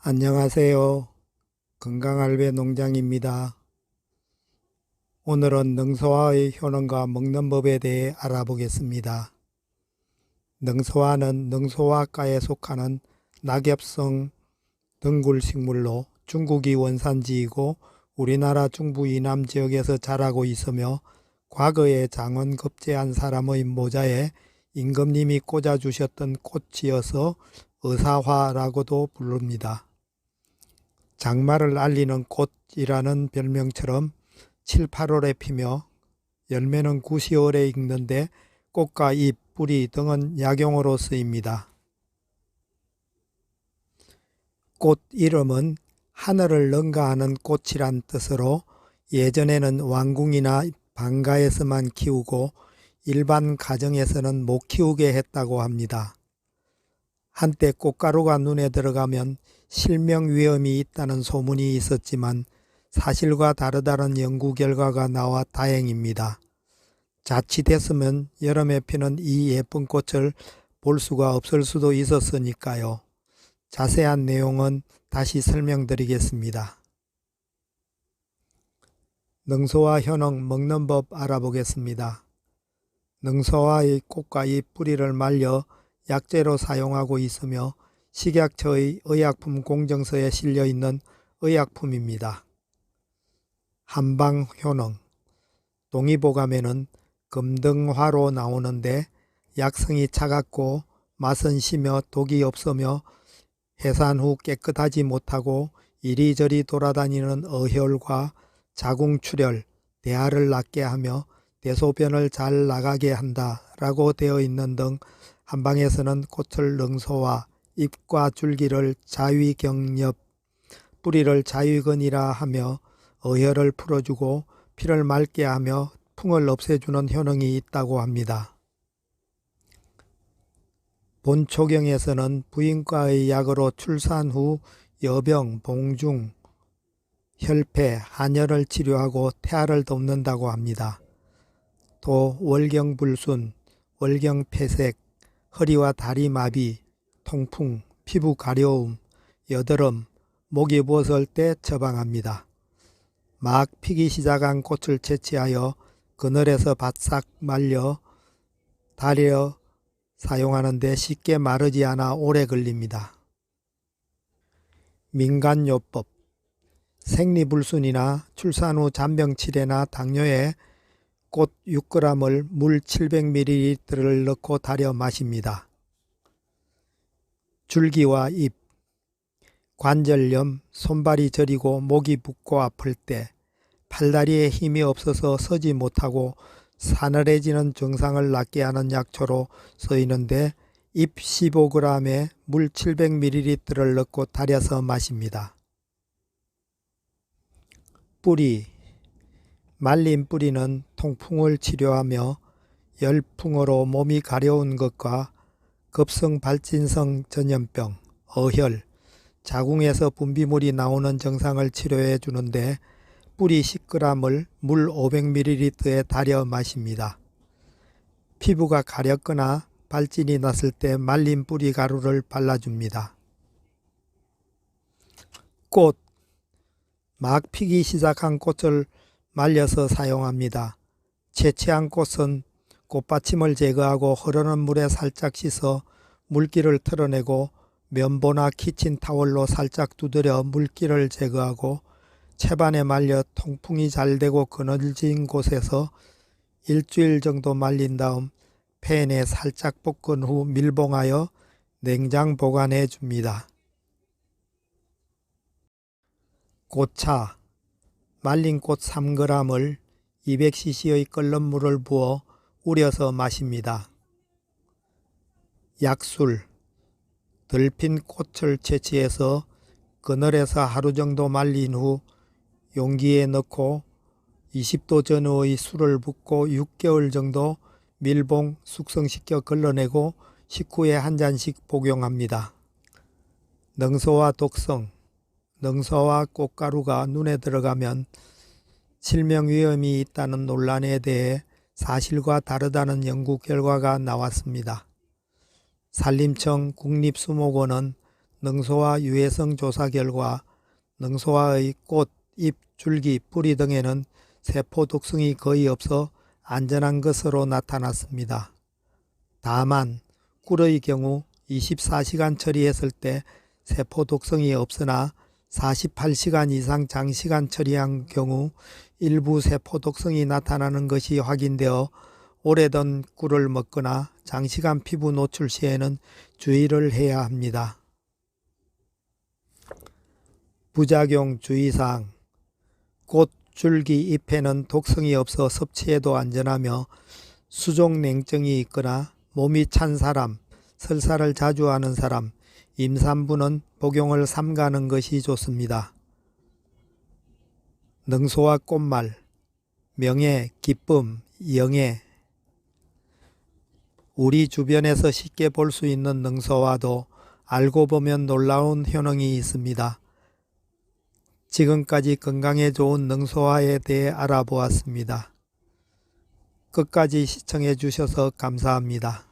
안녕하세요. 건강할배 농장입니다. 오늘은 능소화의 효능과 먹는 법에 대해 알아보겠습니다. 능소화는 능소화과에 속하는 낙엽성 덩굴식물로 중국이 원산지이고 우리나라 중부 이남 지역에서 자라고 있으며 과거에 장원 급제한 사람의 모자에 임금님이 꽂아주셨던 꽃이어서 의사화라고도 부릅니다. 장마를 알리는 꽃이라는 별명처럼 7, 8월에 피며 열매는 9, 10월에 익는데 꽃과 잎, 뿌리 등은 약용으로 쓰입니다. 꽃 이름은 하늘을 능가하는 꽃이란 뜻으로 예전에는 왕궁이나 방가에서만 키우고 일반 가정에서는 못 키우게 했다고 합니다. 한때 꽃가루가 눈에 들어가면 실명 위험이 있다는 소문이 있었지만 사실과 다르다는 연구 결과가 나와 다행입니다. 자칫했으면 여름에 피는 이 예쁜 꽃을 볼 수가 없을 수도 있었으니까요. 자세한 내용은 다시 설명드리겠습니다. 능소와 효능 먹는 법 알아보겠습니다. 능소와의 꽃과 잎 뿌리를 말려 약재로 사용하고 있으며 식약처의 의약품 공정서에 실려 있는 의약품입니다. 한방 효능 동의보감에는 금등화로 나오는데 약성이 차갑고 맛은 시며 독이 없으며 해산 후 깨끗하지 못하고 이리저리 돌아다니는 어혈과 자궁출혈, 대하를 낫게 하며 대소변을 잘 나가게 한다라고 되어 있는 등 한방에서는 꽃을 능소와 잎과 줄기를 자위경엽, 뿌리를 자위근이라 하며 어혈을 풀어주고 피를 맑게 하며 풍을 없애주는 효능이 있다고 합니다. 본초경에서는 부인과의 약으로 출산 후 여병, 봉중, 혈폐, 한혈을 치료하고 태아를 돕는다고 합니다. 또 월경불순, 월경폐색, 허리와 다리 마비, 통풍, 피부 가려움, 여드름, 목이 부었을 때 처방합니다. 막 피기 시작한 꽃을 채취하여 그늘에서 바싹 말려 달여 사용하는데 쉽게 마르지 않아 오래 걸립니다. 민간요법 생리불순이나 출산 후 잔병치레나 당뇨에 꽃 6g을 물 700ml를 넣고 달여 마십니다. 줄기와 잎, 관절염, 손발이 저리고 목이 붓고 아플 때, 팔다리에 힘이 없어서 서지 못하고 사늘해지는 증상을 낫게 하는 약초로 쓰이는데 잎 15g에 물 700ml를 넣고 달여서 마십니다. 뿌리 말린 뿌리는 통풍을 치료하며 열풍으로 몸이 가려운 것과 급성 발진성 전염병, 어혈, 자궁에서 분비물이 나오는 증상을 치료해 주는데 뿌리 10g을 물 500ml에 달여 마십니다. 피부가 가렵거나 발진이 났을 때 말린 뿌리 가루를 발라줍니다. 꽃, 막 피기 시작한 꽃을 말려서 사용합니다. 채취한 꽃은 꽃받침을 제거하고 흐르는 물에 살짝 씻어 물기를 털어내고 면보나 키친타월로 살짝 두드려 물기를 제거하고 채반에 말려 통풍이 잘 되고 그늘진 곳에서 일주일 정도 말린 다음 팬에 살짝 볶은 후 밀봉하여 냉장 보관해 줍니다. 꽃차 말린 꽃 3g을 200cc의 끓는 물을 부어 우려서 마십니다. 약술 들핀 꽃을 채취해서 그늘에서 하루 정도 말린 후 용기에 넣고 20도 전후의 술을 붓고 6개월 정도 밀봉 숙성시켜 걸러내고 식후에 한 잔씩 복용합니다. 능소와 독성 능소와 꽃가루가 눈에 들어가면 실명 위험이 있다는 논란에 대해 사실과 다르다는 연구 결과가 나왔습니다. 산림청 국립수목원은 능소화 유해성 조사 결과 능소화의 꽃, 잎, 줄기, 뿌리 등에는 세포 독성이 거의 없어 안전한 것으로 나타났습니다. 다만 꿀의 경우 24시간 처리했을 때 세포 독성이 없으나 48시간 이상 장시간 처리한 경우 일부 세포 독성이 나타나는 것이 확인되어 오래된 꿀을 먹거나 장시간 피부 노출 시에는 주의를 해야 합니다. 부작용 주의사항 꽃, 줄기, 잎에는 독성이 없어 섭취해도 안전하며 수족 냉증이 있거나 몸이 찬 사람, 설사를 자주 하는 사람, 임산부는 복용을 삼가는 것이 좋습니다. 능소와 꽃말, 명예, 기쁨, 영예 우리 주변에서 쉽게 볼 수 있는 능소와도 알고 보면 놀라운 효능이 있습니다. 지금까지 건강에 좋은 능소화에 대해 알아보았습니다. 끝까지 시청해 주셔서 감사합니다.